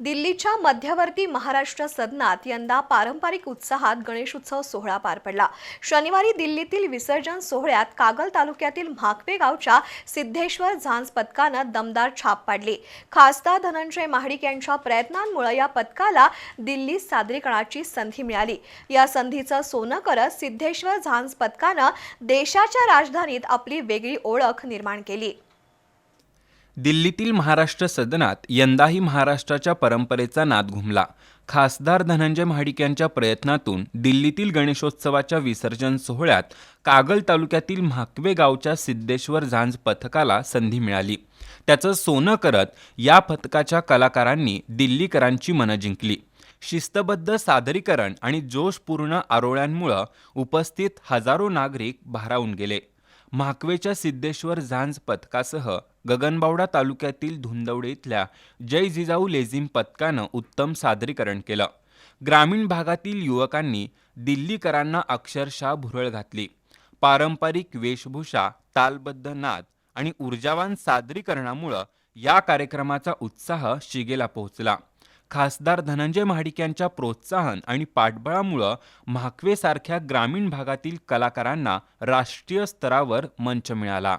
दिल्लीच्या मध्यवर्ती महाराष्ट्र सदनात यंदा पारंपरिक उत्साहात गणेशोत्सव सोहळा पार पडला. शनिवारी दिल्लीतील विसर्जन सोहळ्यात कागल तालुक्यातील म्हाकवे गावच्या सिद्धेश्वर झांज पथकानं दमदार छाप पाडली. खासदार धनंजय महाडिक यांच्या प्रयत्नांमुळे या पथकाला दिल्लीत सादरीकरणाची संधी मिळाली. या संधीचं सोनं करत सिद्धेश्वर झांज पथकानं देशाच्या राजधानीत आपली वेगळी ओळख निर्माण केली. दिल्लीतील महाराष्ट्र सदनात यंदाही महाराष्ट्राच्या परंपरेचा नाद घुमला. खासदार धनंजय महाडिक यांच्या प्रयत्नातून दिल्लीतील गणेशोत्सवाच्या विसर्जन सोहळ्यात कागल तालुक्यातील म्हाकवे गावच्या सिद्धेश्वर झांज पथकाला संधी मिळाली. त्याचं सोनं करत या पथकाच्या कलाकारांनी दिल्लीकरांची मनं जिंकली. शिस्तबद्ध सादरीकरण आणि जोशपूर्ण आरोळ्यांमुळं उपस्थित हजारो नागरिक भारावून गेले. म्हाकवेच्या सिद्धेश्वर झांज पथकासह गगनबावडा तालुक्यातील धुंदवडे इथल्या जय जिजाऊ लेझिम पथकानं उत्तम सादरीकरण केलं. ग्रामीण भागातील युवकांनी दिल्लीकरांना अक्षरशः भुरळ घातली. पारंपरिक वेशभूषा तालबद्ध नाद आणि ऊर्जावान सादरीकरणामुळं या कार्यक्रमाचा उत्साह शिगेला पोहोचला. खासदार धनंजय महाडिक यांच्या प्रोत्साहन आणि पाठबळामुळं म्हाकवेसारख्या ग्रामीण भागातील कलाकारांना राष्ट्रीय स्तरावर मंच मिळाला.